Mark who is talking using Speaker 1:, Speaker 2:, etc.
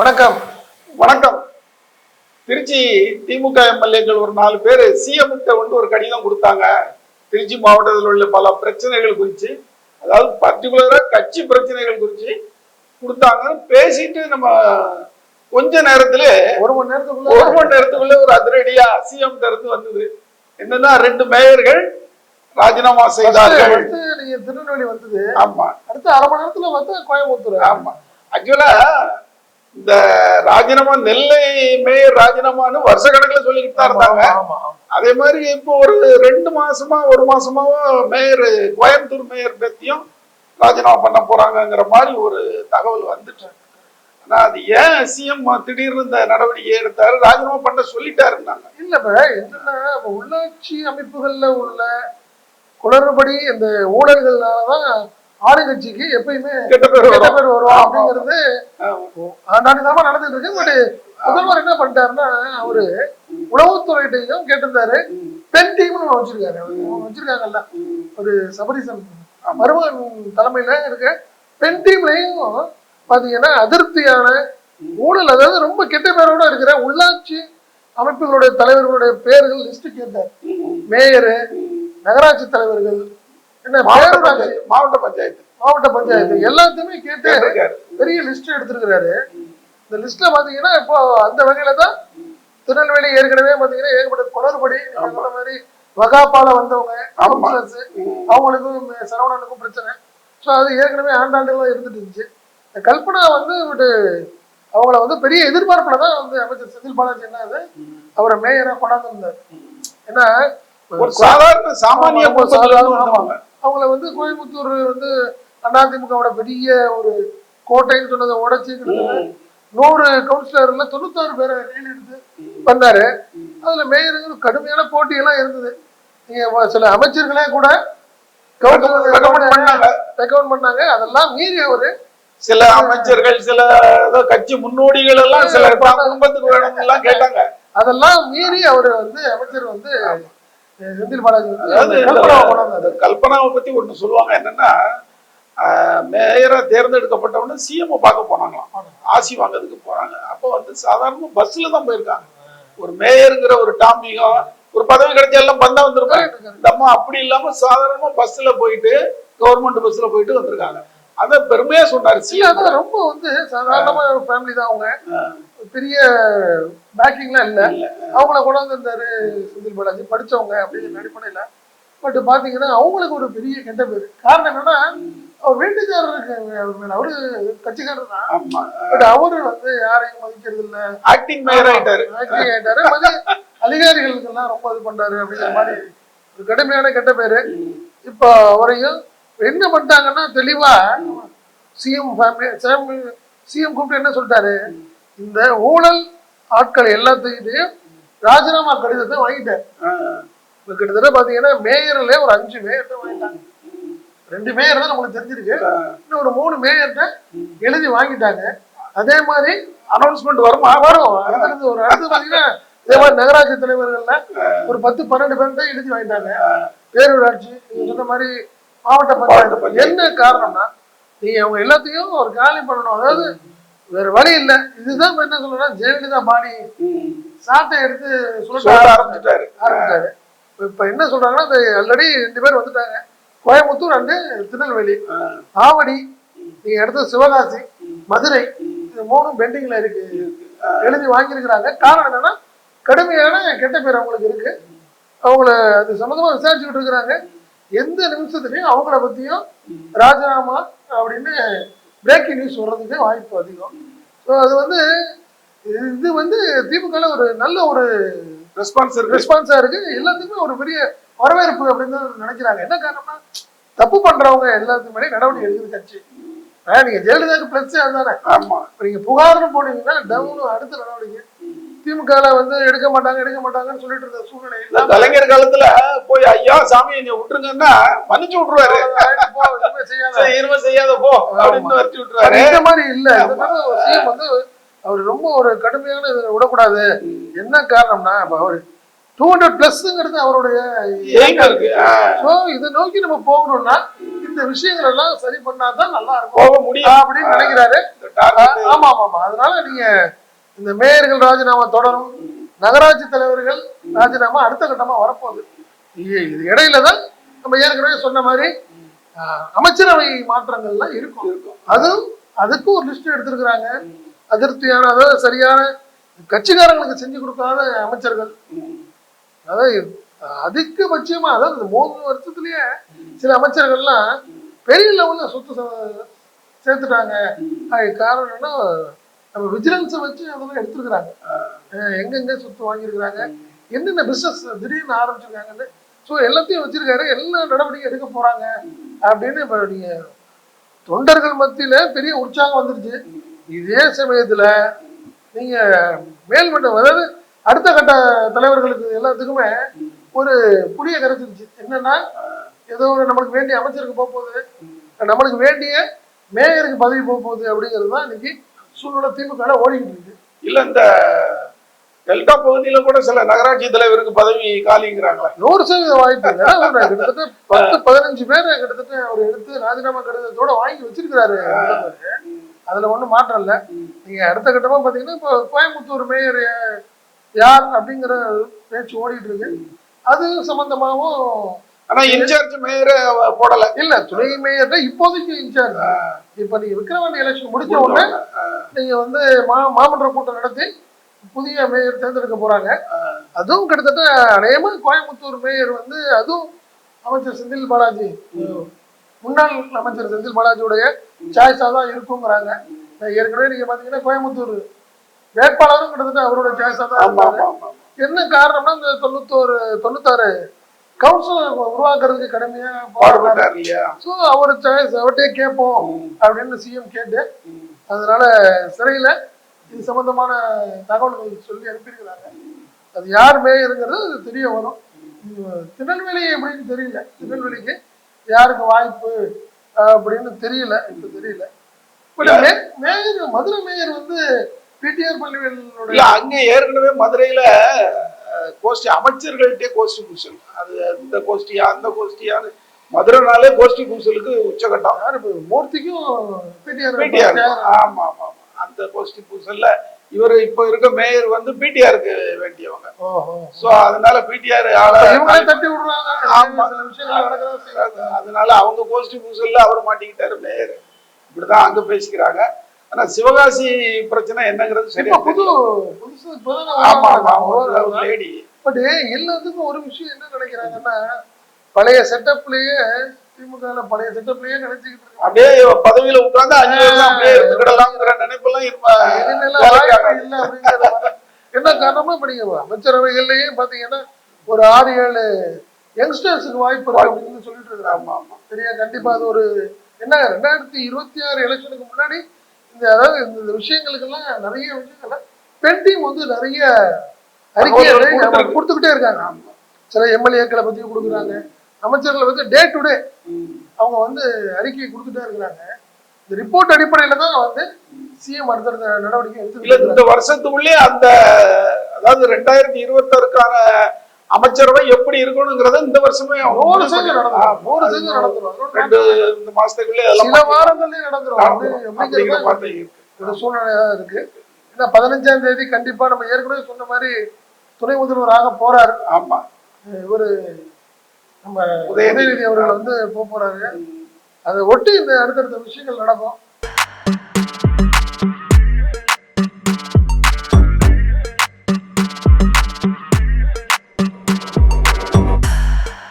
Speaker 1: வணக்கம்.
Speaker 2: வணக்கம். திருச்சி திமுக எம்எல்ஏக்கள் ஒரு நாலு பேர் சிஎம் வந்து ஒரு கடிதம் கொடுத்தாங்க. திருச்சி மாவட்டத்தில் உள்ள பல பிரச்சனைகள் குறித்து. அதாவது பர்டிகுலரா கட்சி பிரச்சனைகள் குறித்து கொடுத்தாங்கன்னு பேசிட்டு நம்ம கொஞ்ச நேரத்துல
Speaker 1: ஒரு மணி நேரத்துக்குள்ள
Speaker 2: ஒரு மணி நேரத்துக்குள்ள ஒரு அதிரடியா சிஎம் இருந்து வந்தது. என்னன்னா ரெண்டு மேயர்கள் ராஜினாமா செய்தார்கள்.
Speaker 1: நீங்க திருநெல்வேலி வந்தது.
Speaker 2: ஆமா.
Speaker 1: அடுத்து அரை மணி நேரத்துல வந்து கோயம்புத்தூர்.
Speaker 2: ஆமா. ஆக்சுவலா இந்த ராஜினாமா நெல்லை மேயர் ராஜினாமான்னு வருஷ கணக்குல சொல்லிக்கிட்டு தான் இருந்தாங்க. அதே மாதிரி இப்போ ஒரு ரெண்டு மாசமா ஒரு மாசமாவோ மேயர் கோயம்புத்தூர் மேயர் பத்தியும் ராஜினாமா பண்ண போறாங்கங்கிற மாதிரி ஒரு தகவல் வந்துட்டு ஆனா அது ஏன் சிஎம் திடீர்னு இந்த நடவடிக்கை எடுத்தாரு? ராஜினாமா பண்ண சொல்லிட்டாருன்னாங்க.
Speaker 1: இல்ல இப்ப என்னன்னா உள்ளாட்சி அமைப்புகள்ல உள்ள குளறுபடி இந்த ஊழல்கள்னாலதான் ஆளுங்கட்சிக்கு எப்பயுமே
Speaker 2: கெட்ட பேர் ஆமா.
Speaker 1: அப்படிங்கிறது. ஆண்டாண்டுகாலமா நடந்துட்டு இருக்கு பட் முதல்வர் என்ன பண்ணிட்டாருன்னா அவரு உளவுத்துறையிட்டையும் கேட்டிருந்தாரு. பெண் டீம்னு ஒண்ணு வச்சிருக்காரு வச்சிருக்காங்கல்ல. ஒரு சபரிசன் மருமகன் தலைமையில இருக்க பெண் டீம்லயும் பாத்தீங்கன்னா அதிருப்தியான ஊழல் அதாவது ரொம்ப கெட்ட பேரோட இருக்கிற உள்ளாட்சி அமைப்புகளுடைய தலைவர்களுடைய பேர்கள் லிஸ்ட் கேட்டார் மேயரு நகராட்சி தலைவர்கள்
Speaker 2: மாவட்ட பஞ்சாயத்து. மாவட்ட பஞ்சாயத்து.
Speaker 1: மாவட்ட பஞ்சாயத்து. எல்லாத்தையுமே கேட்டு. பெரிய லிஸ்ட் எடுத்திருக்கிறாரு. இந்த லிஸ்ட்ல பாத்தீங்கன்னா இப்போ அந்த வகையில தான் திருநெல்வேலி ஏற்கனவே பாத்தீங்கன்னா ஏகப்பட்ட குளறுபடி மாதிரி வகாப்பால வந்தவங்க அவங்களுக்கும் சரவணனுக்கும் பிரச்சனை. ஸோ அது ஏற்கனவே ஆண்டாண்டுகளா இருந்துட்டு இருந்துச்சு. இந்த கல்பனா வந்து அவங்கள வந்து பெரிய எதிர்பார்ப்புல தான் வந்து அமைச்சர் செந்தில் பாலாஜி என்ன அது? அவரை மேயரா கொண்டாந்து இருந்தார் ஏன்னா
Speaker 2: ஒரு சாதாரண சாமானிய
Speaker 1: அவங்கள வந்து கோயம்புத்தூர் வந்து அதிமுகவோட பெரிய ஒரு கோட்டைன்னு சொன்னதை உடைச்சு நூறு கவுன்சிலர்ல தொண்ணூத்தாறு பேரை கையில் எடுத்து பண்ணாரு. அதுல மேயருக்கு கடுமையான போட்டியெல்லாம் இருந்தது. நீங்க சில அமைச்சர்களே கூட. ரெக்கமெண்ட் பண்ணாங்க. அதெல்லாம் மீறி அவரு
Speaker 2: சில அமைச்சர்கள் சில கட்சி முன்னோடிகள் எல்லாம் சில குடும்பத்துக்கு வேணும் எல்லாம் கேட்டாங்க.
Speaker 1: அதெல்லாம் மீறி அவர் வந்து அமைச்சர் வந்து செந்தில் பாலாஜி கல்பனாவை
Speaker 2: பத்தி ஒண்ணு சொல்லுவாங்க என்னன்னா மேயரா தேர்ந்தெடுக்கப்பட்டவன சிஎம் பார்க்க போனாங்களாம். ஆசி வாங்குறதுக்கு போறாங்க. அப்போ வந்து சாதாரண பஸ்ல தான் போயிருக்காங்க. ஒரு மேயருங்கிற ஒரு டாம்பிகம் ஒரு பதவி கிடைச்சா எல்லாம் பந்தா வந்திருப்பாங்க. இந்த அம்மா அப்படி இல்லாம சாதாரணமா பஸ்ல போயிட்டு கவர்மெண்ட் பஸ்ல போயிட்டு வந்திருக்காங்க. அத பெருமையா சொன்னாரு
Speaker 1: அதான் ரொம்ப வந்து சாதாரணமா ஒரு ஃபேமிலி தான் அவங்க. பெரிய பேக்கிங்லாம் இல்ல. அவங்கள கொண்டாந்து இருந்தாரு செந்தில் பாலாஜி. படிச்சவங்க அப்படிங்கிற அடிப்படையில பட் பாத்தீங்கன்னா அவங்களுக்கு ஒரு பெரிய கெட்ட பேர். காரணம் என்னன்னா அவர் வேண்டுகாரருக்கு அவர் மேல. அவரு கட்சிக்காரர் தான். பட் அவரு வந்து யாரையும் மதிக்கிறது இல்ல.
Speaker 2: ஆக்டிங் மேயர் ஆயிட்டாரு.
Speaker 1: ஆக்டிங் ஆயிட்டாரு. அதிகாரிகளுக்கு எல்லாம் ரொம்ப இது பண்றாரு அப்படிங்கிற மாதிரி. ஒரு கடுமையான கெட்ட பேரு. இப்போ அவரையும் என்ன பண்ணிட்டாங்கன்னா தெளிவா சிஎம் ஃபேமிலி சிஎம் கூப்பிட்டு என்ன சொல்லிட்டாரு? இந்த ஊழல் ஆட்கள் எல்லாத்தையும் ராஜினாமா கடிதத்தை இப்ப கிட்டத்தட்ட பாத்தீங்கன்னா மேயர்ல ஒரு அஞ்சு மேயர்கிட்ட வாங்கிட்டாங்க. ரெண்டு மேயர் தான் நம்மளுக்கு தெரிஞ்சிருக்கு. இன்னும் ஒரு மூணு மேயர்கிட்ட எழுதி வாங்கிட்டாங்க. அதே மாதிரி
Speaker 2: அனௌன்ஸ்மெண்ட் வருமா.
Speaker 1: வரும். அடுத்தடுத்து ஒரு அடுத்து பாத்தீங்கன்னா இதே மாதிரி நகராட்சி தலைவர்கள்ல ஒரு பத்து பன்னெண்டு பேர்கிட்ட எழுதி வாங்கிட்டாங்க. பேரூராட்சி நீங்க சொன்ன மாதிரி மாவட்ட பஞ்சாயத்து. என்ன காரணம்னா நீங்க அவங்க எல்லாத்தையும் ஒரு காலி பண்ணணும். அதாவது வேற வழி இல்ல. இதுதான் என்ன சொல்றேன்னா ஜெயலலிதா பாணி
Speaker 2: ம்.
Speaker 1: சாட்டை எடுத்து
Speaker 2: சொல்ல
Speaker 1: ஆரம்பிச்சிட்டாரு
Speaker 2: ஆரம்பிச்சிட்டாரு.
Speaker 1: ஆரம்பிச்சாரு. இப்ப என்ன சொல்றாங்கன்னா இந்த ஆல்ரெடி ரெண்டு பேர் வந்துட்டாங்க. கோயம்புத்தூர் அண்டு திருநெல்வேலி. ஆவடி நீங்க அடுத்து சிவகாசி மதுரை இது மூணும் பெண்டிங்ல இருக்கு. எழுதி வாங்கியிருக்கிறாங்க. காரணம் என்னன்னா கடுமையான கெட்ட பேர் அவங்களுக்கு இருக்கு. அவங்கள அது சம்மந்தமா விசாரிச்சுக்கிட்டு இருக்கிறாங்க. எந்த நிமிஷத்துலயும் அவங்கள பத்தியும் ராஜினாமா அப்படின்னு பிரேக்கிங் நியூஸ் வர்றதுக்கு வாய்ப்பு அதிகம். ஸோ அது வந்து இது வந்து திமுக ஒரு நல்ல ஒரு
Speaker 2: ரெஸ்பான்ஸ் இருக்கு.
Speaker 1: ரெஸ்பான்ஸா இருக்கு. எல்லாத்துக்குமே ஒரு பெரிய வரவேற்பு அப்படின்னு நினைக்கிறாங்க. என்ன காரணம்னா தப்பு பண்றவங்க எல்லாத்துக்கு மேலே நடவடிக்கை எடுக்குது கட்சி. ஆஹ் நீங்க ஜெயலலிதாக்கு பிளஸ் அதுதானே
Speaker 2: ஆமா.
Speaker 1: இப்ப நீங்க புகார்னு போனீங்கன்னா டவுன் அடுத்த நடவடிக்கை. திமுகல வந்து எடுக்க மாட்டாங்க எடுக்க மாட்டாங்கன்னு சொல்லிட்டு இருந்த சூழ்நிலை.
Speaker 2: கலைஞர் காலத்துல போய் ஐயா சாமி என்னை விட்டுருங்கன்னா மன்னிச்சு விட்டுருவாரு. இனிமே செய்யாத. போ அப்படின்னு விட்டுருவாரு.
Speaker 1: இந்த மாதிரி இல்ல. சிஎம் வந்து அவர் ரொம்ப ஒரு கடுமையான இதை விடக்கூடாது. என்ன காரணம்னா இப்ப அவர் டூ ஹண்ட்ரட் பிளஸ்ங்கிறது அவருடைய ஸோ இதை நோக்கி நம்ம போகணும்னா இந்த விஷயங்கள் எல்லாம் சரி பண்ணாதான் நல்லா இருக்கும்.
Speaker 2: போக முடியும்.
Speaker 1: அப்படின்னு நினைக்கிறாரு. ஆமா ஆமா ஆமா. அதனால நீங்க இந்த மேயர்கள் ராஜினாமா தொடரும் நகராட்சி தலைவர்கள் ராஜினாமா அடுத்த கட்டமா வரப்போகுது இது இடையில தான் நம்ம ஏற்கனவே சொன்ன மாதிரி அமைச்சரவை மாற்றங்கள்லாம் இருக்கும்
Speaker 2: இருக்கும்.
Speaker 1: அதுவும் அதுக்கும் ஒரு லிஸ்ட் எடுத்திருக்கிறாங்க அதிருப்தியான அதாவது சரியான கட்சிக்காரங்களுக்கு செஞ்சு கொடுக்காத அமைச்சர்கள். அதாவது அதிகபட்சமா அதாவது இந்த மூணு வருஷத்துலயே சில அமைச்சர்கள்லாம் பெரிய லெவல்ல சொத்து சேர்த்துட்டாங்க காரணம் என்னன்னா நம்ம விஜிலன்ஸை வச்சு அதெல்லாம் எடுத்துருக்குறாங்க. எங்கெங்க சொத்து வாங்கியிருக்கிறாங்க என்னென்ன பிஸ்னஸ் திடீர்னு ஆரம்பிச்சிருக்காங்கன்னு. ஸோ எல்லாத்தையும் வச்சிருக்காரு. எல்லா நடவடிக்கை எடுக்க போறாங்க அப்படின்னு இப்போ நீங்க தொண்டர்கள் மத்தியில பெரிய உற்சாகம் வந்துருச்சு. இதே சமயத்துல நீங்க மேல்மட்டம் அதாவது அடுத்த கட்ட தலைவர்களுக்கு எல்லாத்துக்குமே ஒரு புளிய கரைச்சிருச்சு. என்னன்னா ஏதோ ஒரு நம்மளுக்கு வேண்டிய அமைச்சருக்கு போக போகுது. நம்மளுக்கு வேண்டிய மேயருக்கு பதவி போக போகுது அப்படிங்கிறது தான் இன்னைக்கு சூழ்நிலை திமுக ஓடிக்கிட்டு இருக்கு.
Speaker 2: இல்ல இந்த டெல்டா பகுதியில கூட சில நகராட்சி தலைவருக்கு பதவி காலிங்கிறாங்களே.
Speaker 1: நூறு சதவீத வாய்ப்பு கிட்டத்தட்ட பத்து பதினஞ்சு பேர் கிட்டத்தட்ட அவர் எடுத்து ராஜினாமா கடிதத்தோட வாங்கி வச்சிருக்கிறாரு. அதுல ஒண்ணும் மாற்றம் இல்ல. நீங்க அடுத்த கட்டமா பாத்தீங்கன்னா இப்போ கோயம்புத்தூர் மேயர் யார் அப்படிங்கிற பேச்சு ஓடிட்டு இருக்கு. அது சம்பந்தமாவும்
Speaker 2: ஆனா இன்சார்ஜ் மேயரை போடல.
Speaker 1: இல்ல துணை மேயர் இப்போதைக்கு இன்சார்ஜ். இப்ப நீங்க விக்கிரவாண்டி எலெக்ஷன் முடிச்ச உடனே நீங்க வந்து மா மாமன்ற கூட்டம் நடத்தி புதிய மேயர் தேர்ந்தெடுக்க போறாங்க. அதுவும் கிட்டத்தட்ட அநேகமா கோயம்புத்தூர் மேயர் வந்து அதுவும் அமைச்சர் செந்தில் பாலாஜி. முன்னாள் அமைச்சர் செந்தில் பாலாஜியுடைய சாய்ஸா தான் இருக்குங்கிறாங்க. ஏற்கனவே நீங்க பாத்தீங்கன்னா கோயம்புத்தூர் வேட்பாளரும் கிட்டத்தட்ட அவரோட சாய்ஸா தான் என்ன காரணம்னா இந்த தொண்ணூத்தோரு தொண்ணூத்தாறு கவுன்சிலர் உருவாக்குறதுக்கு கடுமையா
Speaker 2: பாடுபட்டார் இல்லையா?
Speaker 1: ஸோ அவர் சாய்ஸ் அவர்கிட்டயே கேட்போம் அப்படின்னு சிஎம் கேட்டு அதனால சிறையில இது சம்பந்தமான தகவல்கள் சொல்லி அனுப்பியிருக்கிறாங்க. அது யார் மேயருங்கிறது தெரிய வரும். திருநெல்வேலி எப்படின்னு தெரியல. திருநெல்வேலிக்கு யாருக்கு வாய்ப்பு அப்படின்னு தெரியல. இப்ப தெரியல. பட் மேயர் மதுரை மேயர் வந்து பிடிஆர்
Speaker 2: இல்ல
Speaker 1: பள்ளிகளுடைய
Speaker 2: அங்க ஏற்கனவே மதுரையில கோஷ்டி அமைச்சர்கள்ட்டே கோஷ்டி பூசல். அது இந்த கோஷ்டியா அந்த கோஷ்டியான்னு மதுரைனாலே கோஷ்டி பூசலுக்கு உச்சகட்டம்.
Speaker 1: மூர்த்திக்கும் பிடிஆர்
Speaker 2: ஆமா ஆமா ஆமா அந்த கோஷ்டி பூசல்ல இவர் இப்ப இருக்க மேயர் வந்து பிடிஆருக்கு வேண்டியவங்க. சோ அதனால பிடிஆர். அதனால அவங்க கோஷ்டி பூசல்ல அவர் மாட்டிக்கிட்டாரு மேயர். இப்படிதான் அங்க பேசிக்கிறாங்க. ஆனா சிவகாசி பிரச்சனை என்னங்கிறது சரியா
Speaker 1: புது புதுசு
Speaker 2: லேடி.
Speaker 1: பட் எல்லாத்துக்கும் ஒரு விஷயம் என்ன நினைக்கிறாங்கன்னா பழைய செட்டப்லயே திமுக பழைய செட்டப்லயே நினைச்சுக்கிட்டு இருக்காங்க.
Speaker 2: அப்படியே பதவியில உட்கார்ந்து அஞ்சு வருஷம் அப்படியே இருந்துக்கிடலாம்ங்கிற நினைப்பெல்லாம்
Speaker 1: இல்ல அப்படிங்கிற. என்ன காரணமா இப்ப நீங்க அமைச்சரவைகள்லயே பாத்தீங்கன்னா ஒரு ஆறு ஏழு யங்ஸ்டர்ஸுக்கு வாய்ப்பு இருக்கு அப்படின்னு சொல்லிட்டு இருக்காங்க.
Speaker 2: ஆமா ஆமா.
Speaker 1: சரியா? கண்டிப்பா அது ஒரு என்ன ரெண்டாயிரத்தி இருபத்தி ஆறு எலெக்ஷனுக்கு முன்னாடி அதாவது இந்த விஷயங்களுக்கெல்லாம் நிறைய விஷயங்கள்ல பெண் டீம் வந்து நிறைய அறிக்கைகளை. கொடுத்துக்கிட்டே இருக்காங்க சில எம்எல்ஏக்களை பத்தி கொடுக்குறாங்க அமைச்சர்களை வந்து டே டு டே. அவங்க வந்து அறிக்கையை கொடுத்துட்டே இருக்கிறாங்க இந்த ரிப்போர்ட் அடிப்படையில தான் வந்து சிஎம் அடுத்தடுத்த நடவடிக்கை எடுத்து
Speaker 2: இந்த வருஷத்துக்குள்ளே அந்த அதாவது ரெண்டாயிரத்தி இருபத்தாறுக்கான அமைச்சரவை எப்படி இருக்கணுங்கிறத இந்த வருஷமே
Speaker 1: நூறு
Speaker 2: பண்ணி-
Speaker 1: நடந்துரும். நூறு
Speaker 2: அது
Speaker 1: சதவீதம் நடந்துரும்.
Speaker 2: ரெண்டு இந்த மாசத்துக்குள்ளே
Speaker 1: சில வாரங்கள்லயே ஒரு சூழ்நிலையா இருக்கு. ஏன்னா பதினஞ்சாம் தேதி கண்டிப்பா நம்ம ஏற்கனவே சொன்ன மாதிரி துணை முதல்வர் ஆக போறாரு.
Speaker 2: ஆமா.
Speaker 1: இவரு நம்ம
Speaker 2: உதயநிதி.
Speaker 1: உதயநிதி அவர்கள் வந்து போக போறாரு. அதை ஒட்டி இந்த அடுத்தடுத்த விஷயங்கள் நடக்கும்.